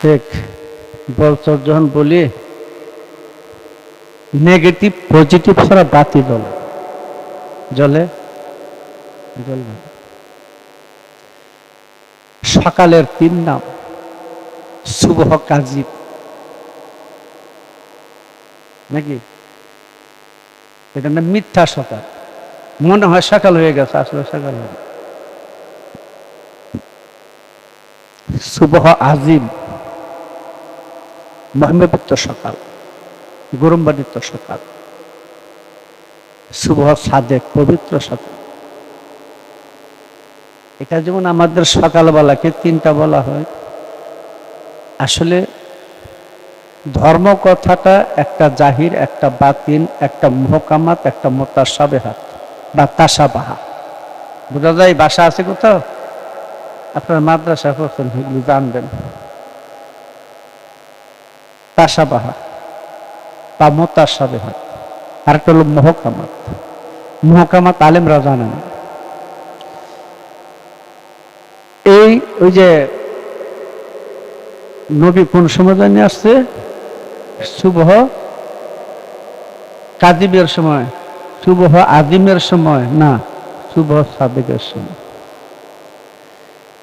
ঠিক বলছো, যখন বলি নেগেটিভ পজিটিভ ছাড়া বাতি জ্বলে জ্বলবে সকালের তিন নাম, শুভ কাজী। নাকি? এটা না মিথ্যা সকাল। মনে হয় সকাল হয়ে গেছে, আসলে সকাল হয়ে। শুভ আজিম। মহিমাবৃত্ত সকাল গরমবাদিত সকাল। শুভ সাদেক পবিত্র সকাল এটা যেমন আমাদের সকালবেলাকে তিনটা বলা হয়, আসলে ধর্ম কথাটা একটা জাহির, একটা বাতিন একটা মহকামাত, একটা মোতাসাবেহাত বা তাসাবাহা। বোঝা যায় বাসা আছে কোথাও? আপনার মাদ্রাসা সেগুলি জানবেন। তাসাবাহা, বা হলো মহকামাত। মহকামাত আলেমরা জানেন এই ওই যে নবী কোন সময় জানিয়ে আসছে? শুভ কাদিবের সময়। শুভ আদিমের সময়, না শুভ সাদেকের সময়।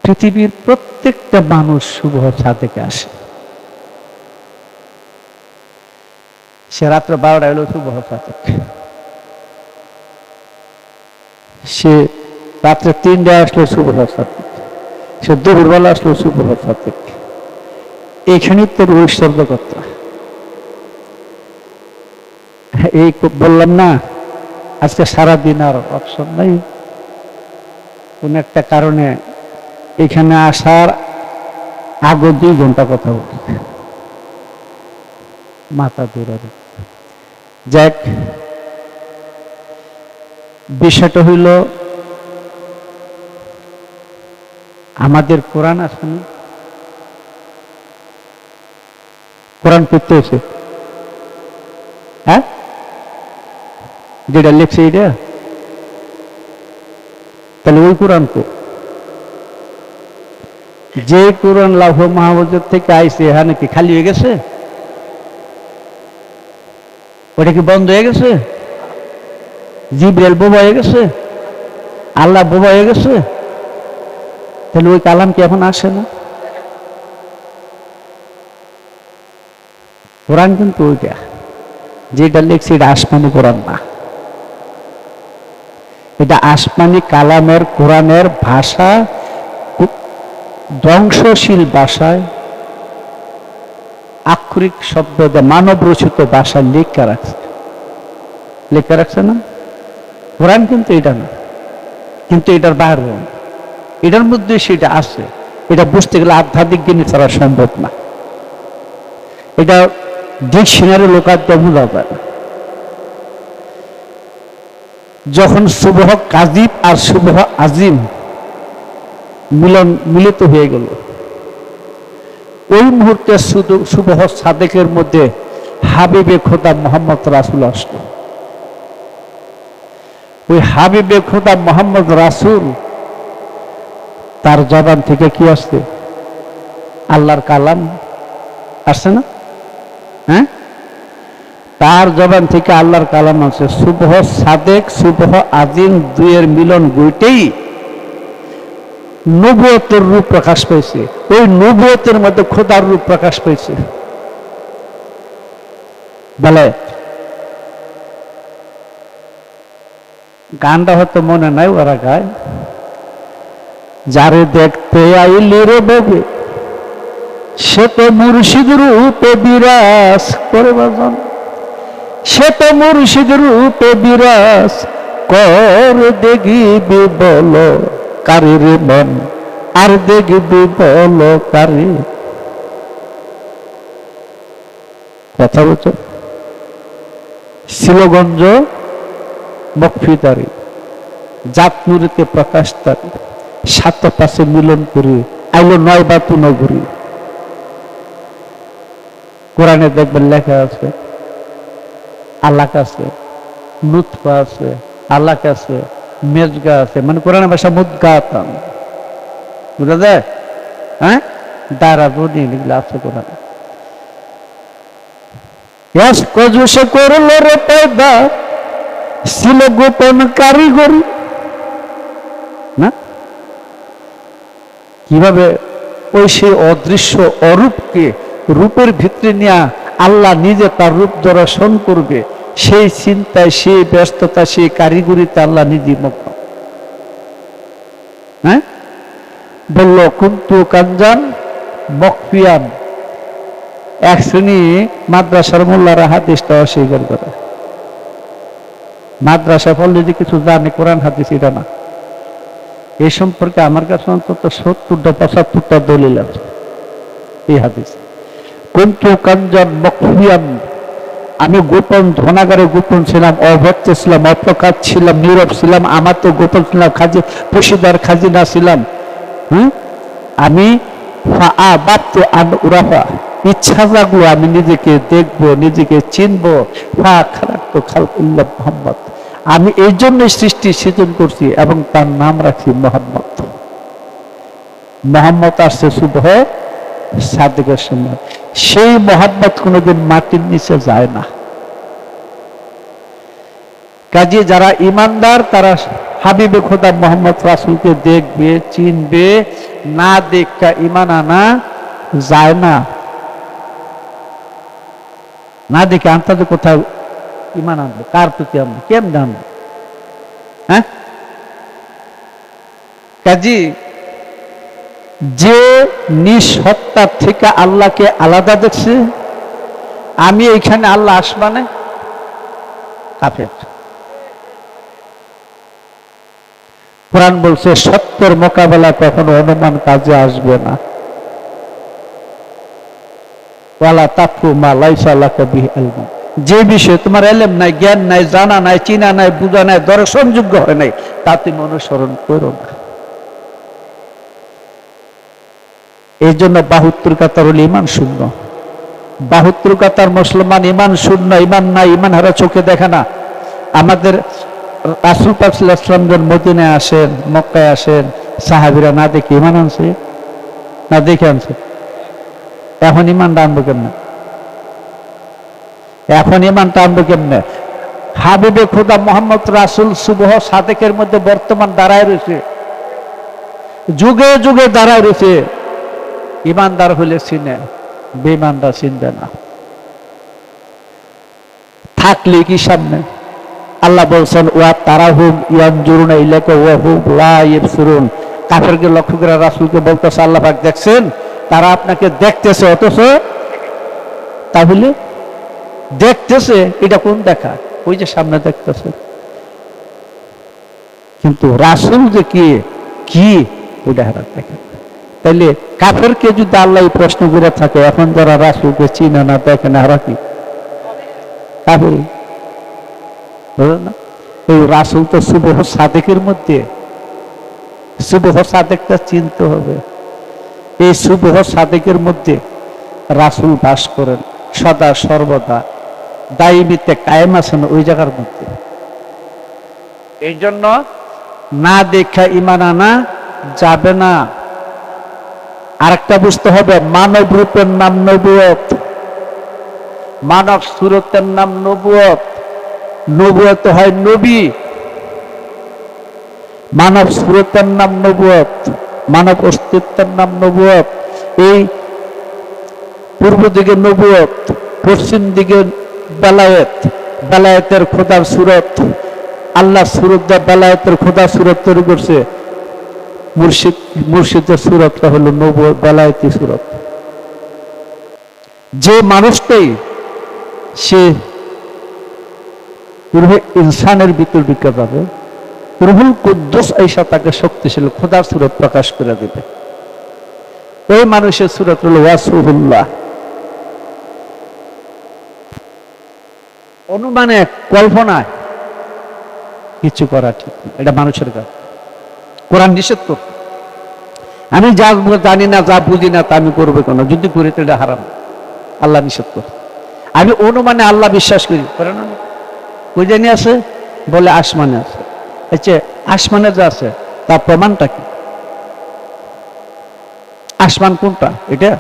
পৃথিবীর প্রত্যেকটা মানুষ শুভ সাদেকে আসে। সে রাত্র বারোটা এলো শুভ সাদেক সে রাত্রে তিনটায় আসলো শুভ সাদেক সে দুপুরবেলা আসলো শুভ সাদেক এখানে তোর ঐশ্বর্যকতা এই বললাম না, আজকে সারাদিন আর অপশন নাই। কোন একটা কারণে এখানে আসার আগে দুই ঘণ্টা কথা বলি। মাথা দূরে যাক, বিষয়টা হইল, আমাদের কোরআন আছে না? কোরআন পড়তে এসে হ্যাঁ? যেটা লিখছে এটা তাহলে ওই কোরআন কো যে কোরআন লাভ মাহবুজের থেকে আইসে হ্যাঁ নাকি খালি হয়ে গেছে? ওটা কি বন্ধ হয়ে গেছে? জিব্রেল বোবা হয়ে গেছে? আল্লাহ বোবা হয়ে গেছে? তাহলে ওই কালাম কি এখন আসে না? কোরআন কিন্তু ওইটা। যেটা লিখছে এটা আসমানি কোরআন না। এটা আসমানি কালামের কোরআনের ভাষা ধ্বংসশীল ভাষায় আক্ষরিক শব্দ মানব রচিত ভাষায় লেখা রাখছে। লেখা রাখছে না? কোরআন কিন্তু এটা না। কিন্তু এটার বাইরে এটার মধ্যে সেটা আছে। এটা বুঝতে গেলে আধ্যাত্মিক জ্ঞানী ছাড়া সম্ভব না। এটা ডিকশনারি লোকাদ্য বোঝা যায় যখন শুভ কাজিব আর শুভ আজিম মিলন মিলিত হয়ে গেল। ওই মুহূর্তে শুধু শুভ সাদেকের মধ্যে হাবিবে খোদা মোহাম্মদ রাসুল আসলো। ওই হাবিবে খোদা মোহাম্মদ রাসুল তার জবান থেকে কি আসছে? আল্লাহর কালাম আসছে না? হ্যাঁ? তার জবান থেকে আল্লাহর কালাম আছে শুভ সাদেক, শুভ আজিম দুইয়ের মিলন বইটেই নবুয়তের রূপ প্রকাশ পেয়েছে। ওই নবুয়তের মধ্যে খোদার রূপ প্রকাশ পেয়েছে। বলে, গানটা হয়তো মনে নাই ওরা গায়। যারে দেখতে আইলি রে ববে সে তো মুর্শিদ রূপে বিরাজ করে বাজন। সে তো মুর্শিদ রূপে বিরাজ কর দেখিবি বল। কারি মন, আর দেখিবি বল কারি। কথা বলছো? শিলগঞ্জ, মকফিদারি, জাতনুরিতে প্রকাশ তারি সাত পাশে মিলন করি আইলো নয় বাতু নগরী। কোরআনে দেখবেন লেখা আছে আল্লাহ আছে লুৎফা আছে আল্লাহ আছে মেজগা আছে মানে কোরআনের ভাষা মুদগাতাম। বুঝা যায়? হ্যাঁ? দারা বনি এগুলো আছে কোরআন। কজু সে রে পয়দা, ছিল গোপন কারিগরি। না? কীভাবে ওই সেই অদৃশ্য অরূপকে রূপের ভিতরে নিয়ে আল্লাহ নিজে তার রূপ দর্শন করবে? সেই চিন্তায়, সেই ব্যস্ততা সেই কারিগরিতে আল্লাহ নিজে মগ্ন হ্যাঁ? বলল, কুন্তু কাঞ্জান মকফিয়ান এক শ্রেণি মাদ্রাসার মোল্লারা হাদিসটা অস্বীকার করে। মাদ্রাসা ফল যদি কিছু জানে, কোরআন, হাদিস, এটা না। এই সম্পর্কে আমার কাছে অন্তত সত্তরটা পঁচাত্তরটা দলিল আছে, এই হাদিস। কুন্তু কাঞ্জন মকফিয়ান আমি গোপন ধনাগারে গোপন ছিলাম অভক্ত ছিলাম, অপ্রকাশ ছিলাম, নীরব ছিলাম, আমার তো গোপন ছিলাম, খাজি পশিদার খাজিনা ছিলাম। হুম? আমি বাপ্তে আন উরাফা। ইচ্ছা জাগলো আমি নিজেকে দেখব, নিজেকে চিনবো। ফা খারাপ তো খালকুল্লাহ মোহাম্মদ। আমি এই জন্য সৃষ্টি সৃজন করছি এবং তার নাম রাখছি মোহাম্মদ। মোহাম্মদ আসছে শুভ সাদিকের সময় সেই মোহাম্মদ কোনোদিন মাটির নিচে যায় না। কাজে যারা ইমানদার, তারা হাবিবে খোদা মোহাম্মদ রাসুলকে দেখবে, চিনবে, না দেখা ইমান আনা যায় না। না দেখে আনতে কোথাও ইমান আনব, কার প্রতি আনব, কেমন আনব? হ্যাঁ? কাজী যে নিঃসত্তার থেকে আল্লাহকে আলাদা দেখছে, আমি এইখানে আল্লাহ আসবানে কাফের। কোরআন বলছে, সত্যের মোকাবেলা কখনো অনুমান কাজে আসবে না। যে বিষয়ে তোমার এলেম নাই, জ্ঞান নাই, জানা নাই, চিনা নাই, বুঝা নাই, দর্শনযোগ্য হয় নাই তা তুমি অনুসরণ করো না। এই জন্য বাহুত্তর কাতার হল ইমান শূন্য। বাহুত্তর কাতার মুসলমান ইমান শূন্য ইমান না ইমান হারা চোখে দেখে না। আমাদের রাসুল পাকসাল্লাম যখন মদিনায় আসেন, মক্কায় আসেন, সাহাবিরা না দেখে ইমান আনছে? না দেখে আনছে? এখন ইমানটা আনব কেমনে? এখন ইমানটা আনব কেমনে? হাবিবে খুদা মোহাম্মদ রাসুল সুবহ সাদেকের মধ্যে বর্তমান দাঁড়ায় রয়েছে। যুগে যুগে দাঁড়ায় রয়েছে। ইমানদার হলে চিনে বেমানদার চিনবে না। থাকলে কি সামনে? আল্লাহ বলছেন, ওয়া তারা হুম ইয়ান জরুন ইলাকে ওয়া হুম লাইবসুরুন কাফেরকে লক্ষ্য করে রাসূলকে বলতেছে, আল্লাহ পাক দেখছেন? তারা আপনাকে দেখতেছে, অথচ তাহলে দেখতেছে, এটা কোন দেখা? ওই যে সামনে দেখতেছে। কিন্তু রাসূল যে কি? কি? ওইটা হারা দেখে তাইলে কাফেরকে যদি আল্লাহ প্রশ্ন করে থাকে, এখন যারা রাসূলকে চিনে না দেখে না কি কাফের। বুঝলেন এই রাসুল তো সুবহ সাদেকের মধ্যে। সুবহ সাদেকটা চিনতে হবে। এই সুবহ সাদেকের মধ্যে রাসুল বাস করেন সদা, সর্বদা। দায়ীমিতে কায়েম আছেন ওই জায়গার মধ্যে। এই জন্য না দেখা ইমান আনা যাবে না। আরেকটা বুঝতে হবে, মানব রূপের নাম নবুয়ত। মানব সুরতের নাম নবুয়ত। নবুয়ত হয় নবী। মানব সুরতের নাম নবুয়ত। মানব অস্তিত্বের নাম নবুয়ত। এই পূর্ব দিকে নবুয়ত, পশ্চিম দিকে বেলায়েত। বেলায়েতের খোদার সুরত। আল্লাহ সুরত দা বেলায়েতের খোদা সুরত তৈরি করছে। মুর্শিদ, মুর্শিদের সুরতটা হলো নব বেলায়েতি সুরত। যে মানুষটাই সে রুহে ইনসানের ভিতর ঢুকে যাবে, রুহুল কুদ্দুস এইসা তাকে শক্তিশালী খোদার সুরত প্রকাশ করে দেবে। এই মানুষের সুরত হল ওয়াসুহুল্লাহ অনুমানে, কল্পনায় কিছু করা ঠিক এটা মানুষের কাজ। কোরআন নিষেধ কর। আমি যা জানি না, যা বুঝি না, তা আমি করব কেন? যদি করি তো এটা হারাম। আল্লাহ নিষেধ কর। আমি অনুমানে আল্লাহ বিশ্বাস করি। করে না? কই জানি আছে? বলে আসমানে আছে। আচ্ছা আসমানে যা আছে, তার প্রমাণটা কি? আসমান কোনটা? এটা?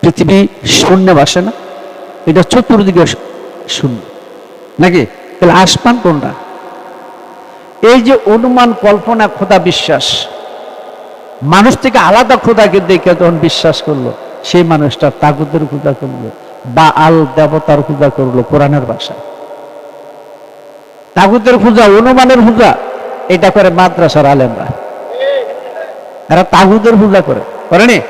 পৃথিবী শূন্য বাসে না? এটা চতুর্দিকে শূন্য। নাকি? তাহলে আসমান কোনটা? এই যে অনুমান, কল্পনা, খোদা বিশ্বাস। মানুষ থেকে আলাদা খোদাকে দেখে যখন বিশ্বাস করল। সেই মানুষটা তাগুদের পূজা করল, বা আল দেবতার পূজা করল কোরআনের ভাষায়। তাগুদের পূজা অনুমানের পূজা এটা করে মাদ্রাসার আলেমরা। এরা তাগুদের পূজা করে, করেনি?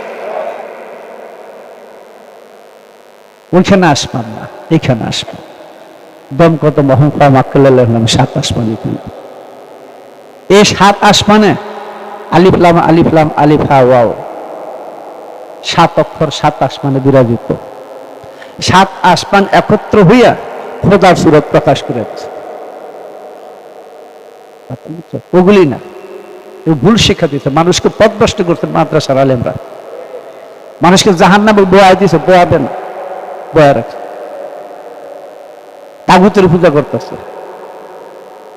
ওইখানে আসমান না, এখানে আসমান। দম কত মহম্মা মাক্কালাম সাত আসমানে এই সাত আসমানে আলিফলাম আলিফলাম আলিফা ওয়াও। সাত অক্ষর, সাত আসমানে বিরাজিত। সাত আসমান একত্র হইয়া খোদার সুরত প্রকাশ করেছে ওগুলি না। ভুল শিক্ষা দিতে মানুষকে পথভ্রষ্ট করতে মাদ্রাসার আলেমরা। মানুষকে জাহান নামে বোয়া দিছে বোয়াবে না। বয়া রাখছে। তাগুতের পূজা করতেছে।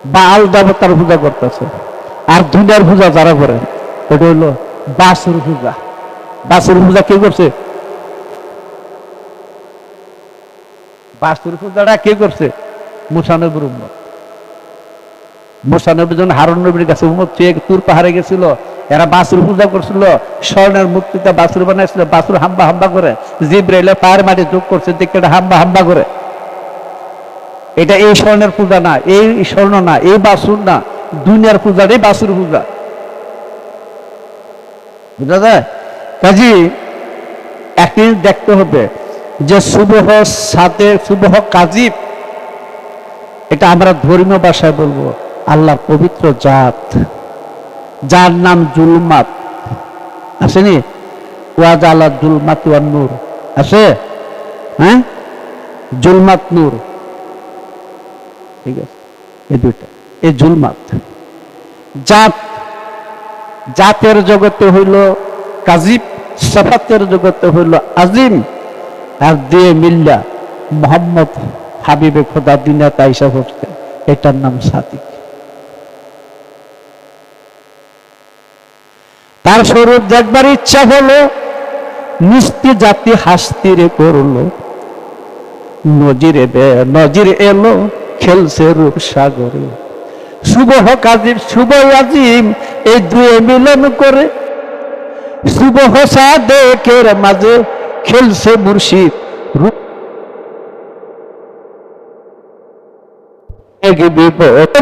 বা আল দেবতার পূজা করতেছে। আর দুনিয়ার পূজা যারা করে ওটা হলো বাসুর পূজা। বাসুর পূজা কে করছে? বাসুর পূজাটা কে করছে? মুসানবুর উম্মত। মুসানবী যখন হারুন নবীর কাছে উম্মত চেয়ে তুর পাহাড়ে গেছিল, এরা বাসুর পূজা করছিল, স্বর্ণের মূর্তিতে বাসুর বানাইছিল, বাসুর হাম্বা হাম্বা করে জিব্রাইলে পায়ের মাটি যোগ করছে এটা হাম্বা হাম্বা করে। এটা এই স্বর্ণের পূজা না, এই স্বর্ণ না, এই বাসুর না, দুনিয়ার পূজা এই বাসুর পূজা। বুঝা যায়? কাজী, একদিন দেখতে হবে যে সুবহ সাথে সুবহ কাজীব, এটা আমরা ধর্মীয় ভাষায় বলব, আল্লাহ পবিত্র জাত। যার নাম জুলমাত। আসেনি ওয়াজ আল্লাহ জুলমাত ওয়ান নূর। আছে? হ্যাঁ? জুলমাত নূর। ঠিক আছে? এই দুইটা। এই জুলমাত। জাত, জাতের জগতে হইল কাজিব, সফাতের জগতে হইল আজিম। আর দিয়ে মিল্লা মোহাম্মদ হাবিবে খোদা দিনা তাইসা হচ্ছে। এটার নাম সাদিক। তার স্বরূপ দেখবার ইচ্ছা হলো মিষ্টি জাতি হাসতিরে করল। নজিরে নজির এলো। খেলছে রূপ সাগরে। শুভ কাজিম শুভ আজিম, এই দুয়ে মিলন করে। শুভ সাদেকের মাঝে খেলছে মুর্শিদ রূপ।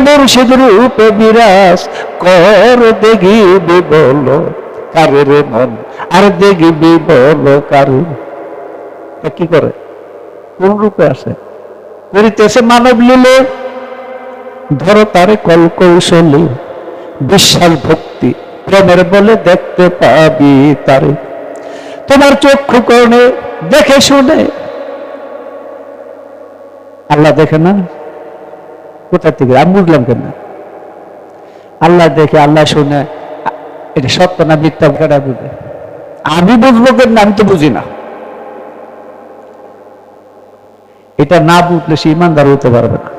মুর্শিদ রূপে বিরাজ কর। দেখিবি বল কারে রে মন? আর দেখবি বল কারু? কি করে? কোন রূপে আসে? করিতেছে মানব লীলে ধরো তারে কল কৌশলী বিশ্বাস ভক্তি, প্রেমের বলে দেখতে পাবি তারে। তোমার চক্ষু করণে দেখে শুনে। আল্লাহ দেখে না? কোথা থেকে? আমি বুঝলাম কেন? আল্লাহ দেখে, আল্লাহ শুনে। এটা সত্য না মিথ্যা? আমি বুঝব কেন? আমি তো বুঝি না। এটা না বুঝলে সে ইমানদার হতে পারবে না।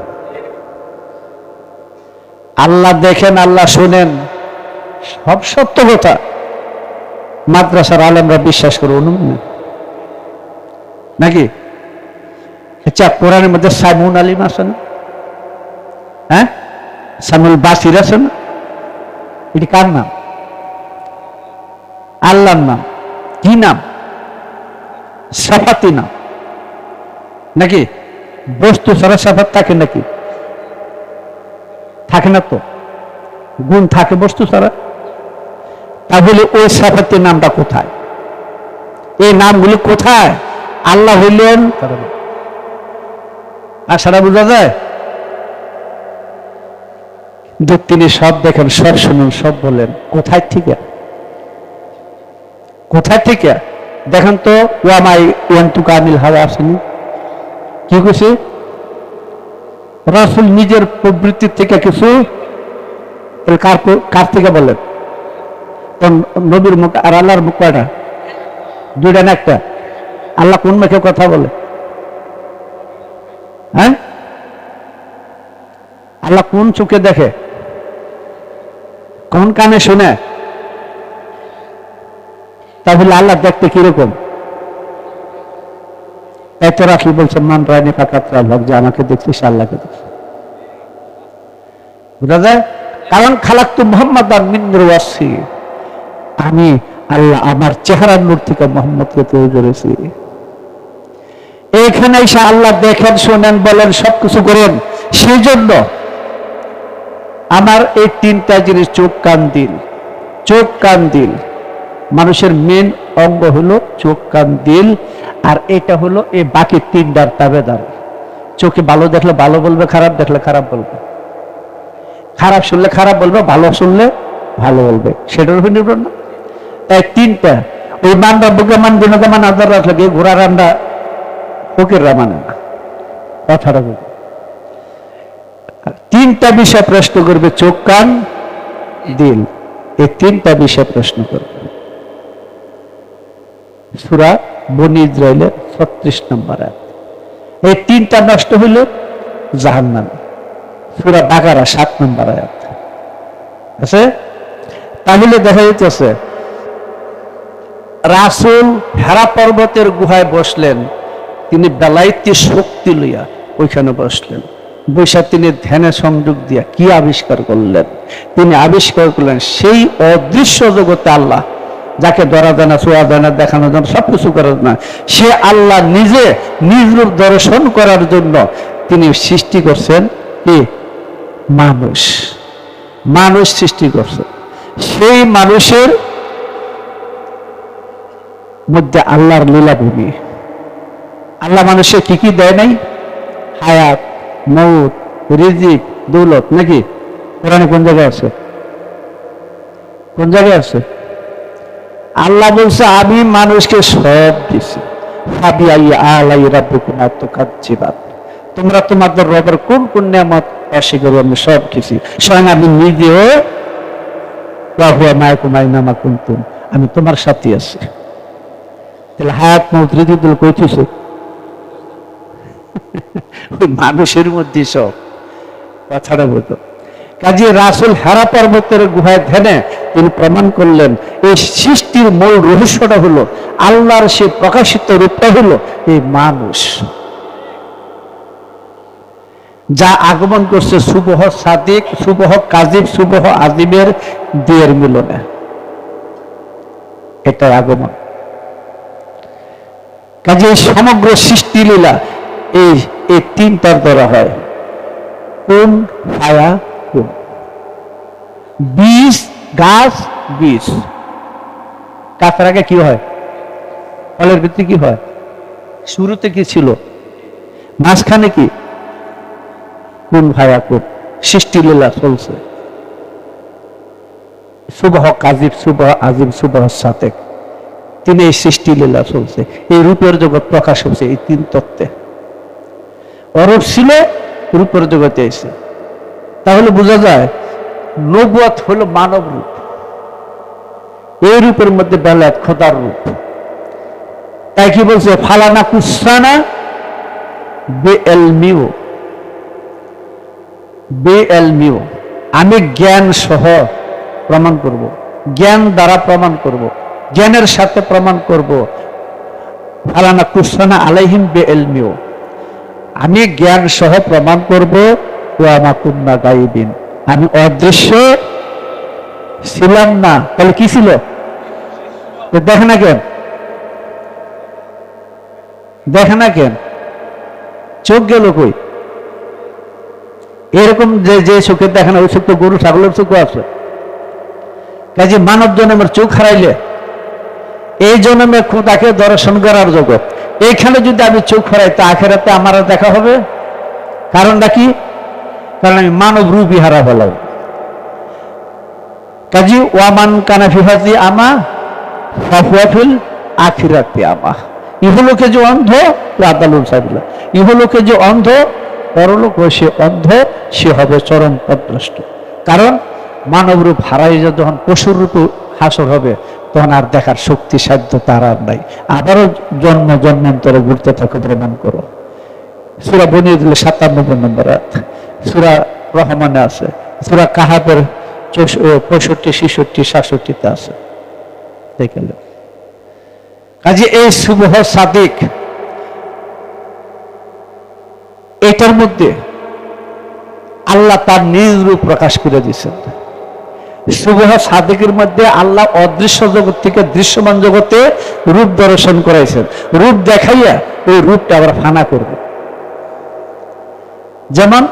আল্লাহ দেখেন, আল্লাহ শুনেন। সব সত্য কথা। মাদ্রাসার আলেমরা বিশ্বাস করে, অনুমান নাকি? আচ্ছা কোরআনের মধ্যে সাইমুন আলিম আছে না? হ্যাঁ? সামুল বাসির আছে না? এটি কার নাম? আল্লাহর নাম। কি নাম? সাফাতি নাম। নাকি? বস্তু সাফাত থাকে নাকি? থাকে না তো। গুণ থাকে বস্তু ছাড়া। তাহলে ওই সাফাতের নামটা কোথায়? এই নামগুলি কোথায়? আল্লাহ হইলেন আর সারা বোঝা যায়? কিন্তু তিনি সব দেখেন, সব শুনুন, সব বলেন। কোথায় থেকে? কোথায় থেকে? দেখেন তো, ওয়ামাই ওয়ান্তুকা আনিল হাওয়া আসেনি? কি কইছে? রাসুল নিজের প্রবৃত্তির থেকে কিছু কার থেকে বলেন কোন নবীর মুখ আর আল্লাহর মুখ কয়টা? দুইটা না একটা? আল্লাহ কোন মুখে কথা বলে? হ্যাঁ? আল্লাহ কোন চোখে দেখে? কোন কানে শুনে? তাহলে আল্লাহ দেখতে কীরকম? এত রাখি বলছে মান রানী ফাঁকাত্রা ভোগ যে আমাকে দেখছিস আল্লাহকে দেখছিস বুঝা যায়? কারণ খালাক তো মোহাম্মদ আর মিন্দ্র আমি আল্লাহ আমার চেহারার নূর থেকে মোহাম্মদকে তৈরি করেছি। এইখানে এসে আল্লাহ দেখেন, শোনেন, বলেন, সবকিছু করেন। সেই জন্য আমার এই তিনটা জিনিস চোখ, কান, দিল। চোখ, কান, দিল। মানুষের মেন অঙ্গ হলো চোখ, কান, দিল, আর এটা হলো এই বাকি তিনটার তাবেদার। চোখে ভালো দেখলে ভালো বলবে, খারাপ দেখলে খারাপ বলবে। খারাপ শুনলে খারাপ বলবে, ভালো শুনলে ভালো বলবে। সেটার উপর নির্ভর না। এই তিনটা ওই মানরা মান, বিনোদ আদার রাখলে গিয়ে ঘোড়া রান্না ফকির মানে না। কথাটা বলবে তিনটা বিষয় প্রশ্ন করবে, চোখ, কান, দিল। এই তিনটা বিষয় প্রশ্ন করবে। সুরা বনি ইসরায়েলের ছত্রিশ নম্বর আয়াত। এই তিনটা নষ্ট হইল জাহান্নাম। সুরা বাগারা সাত নম্বর আয়াত। আছে? তাহলে দেখা যাইতেছে, রাসুল হেরা পর্বতের গুহায় বসলেন, তিনি বেলাইতে শক্তি লইয়া ওইখানে বসলেন। বৈশা তিনি ধ্যানে সংযোগ দিয়া কি আবিষ্কার করলেন? তিনি আবিষ্কার করলেন, সেই অদৃশ্য জগতে আল্লাহ যাকে ধরা দেয় না ছোঁয়া দেয় না, দেখানো যায় না, সবকিছু করার না। সে আল্লাহ নিজে নিজ রূপ দর্শন করার জন্য তিনি সৃষ্টি করছেন কি? মানুষ। মানুষ সৃষ্টি করছে। সেই মানুষের মধ্যে আল্লাহর লীলাভূমি। আল্লাহ মানুষের কি কি দেয় নাই? হায়াত, মৌত, রিজিক, দৌলত, নাকি? কোরআনে কোন জায়গায় আছে? কোন জায়গায় আছে? আল্লাহ বলছে, আমি মানুষকে সব দিছি। আই আলাই রাব্বুকুম আত্মকাজ্জিবাত তোমরা তোমাদের রবের কোন কোন নিয়ামত অস্বীকার আমি সব কিছু স্বয়ং আমি নিজেও বাহুয়া মায়কুমাই নামা কুন্তুম। আমি তোমার সাথে আছি। তাহলে হায়াত মৌত রিজিকুল কইতেছে? মানুষের মধ্যে সব। কথাটা বলতো কাজে রাসুল হেরা পর্বতের গুহায় ধ্যানে তিনি প্রমাণ করলেন, এই সৃষ্টির মূল রহস্যটা হলো, আল্লাহর সে প্রকাশিত রূপটা হলো এই মানুষ। যা আগমন করছে সুবহ সাদিক, সুবহ কাজিব, সুবহ আজিবের দিয়ের মিলনে। এটা আগমন। কাজে এই সমগ্র সৃষ্টি লীলা, এই এই তিনটার দ্বারা হয়। কোন ফায়া? বীজ গাছ বীজ গাছের আগে কি হয়? ফলের ভিত্তি কি হয়? শুরুতে কি ছিল? মাঝখানে কি? কোন ভায়া কোন সৃষ্টি লীলা চলছে। সুবহ কাজিব, সুবহ আজিব সুবহ সাতেক। তিনি এই সৃষ্টি লীলা চলছে। এই রূপের জগৎ প্রকাশ হচ্ছে এই তিন তত্ত্বে। অরূপ ছিল, রূপের জগতে এসে। তাহলে বোঝা যায় নবুয়াত হলো মানব রূপ। এই রূপের মধ্যে বেলায় খোদার রূপ। তাই কি বলছে? ফালানা কুসানা বে এল মিও বে এল আমি জ্ঞান সহ প্রমাণ করব। জ্ঞান দ্বারা প্রমাণ করব। জ্ঞানের সাথে প্রমাণ করব। ফালানা কুসানা আলাইহিম বে এল মিও আমি জ্ঞান সহ প্রমাণ করব। ও আমাকুন্না গাইবিন। আমি অদৃশ্য ছিলাম না। তাহলে কি ছিল? দেখে না কেন। দেখে না কেন। চোখ গেল কই? এরকম যে যে চোখে দেখে না, ওই চোখ তো গরু, ছাগলের চোখও আছে। কাজে মানব জন্মের চোখ হারাইলে, এই জন্মে তাকে দর্শন করার জগৎ। এইখানে যদি আমি চোখ হারাই, তা আখেরাতে আমার দেখা হবে। কারণটা কি? কারণ আমি মানব রূপই হারা হলাম। কাজী, ওয়ামান কানাফি হাজি আমা ফাফুয়াফিল আখিরাতে আমা। ইহলোকে যে অন্ধ আদালুল সাবিল্লা ইহলোকে যে অন্ধ, পরলোক সে অন্ধ, সে হবে চরম পদ্রষ্ট কারণ মানব রূপ হারাই যখন পশুর রূপে হাসর হবে, তখন আর দেখার শক্তি, সাধ্য তার আর নাই। আবারও জন্ম, জন্মান্তরে ঘুরতে থাকে, প্রমাণ করো। সুরা বনিয়ে দিলে সাতানব্বই নম্বর সুরা রহমানে আছে, সুরা কাহাবের পঁয়ষট্টি, ছেষট্টি, সাতষট্টিতে আছে। দেখে কাজে এই শুভ সাদিক, এটার মধ্যে আল্লাহ তার নিজ রূপ প্রকাশ করে দিয়েছেন। শুভ সাদিকের মধ্যে আল্লাহ অদৃশ্য জগৎ থেকে দৃশ্যমান জগতে রূপ দর্শন করাইছেন। রূপ দেখাইয়া ওই রূপটা আবার ফানা করবে। যেমন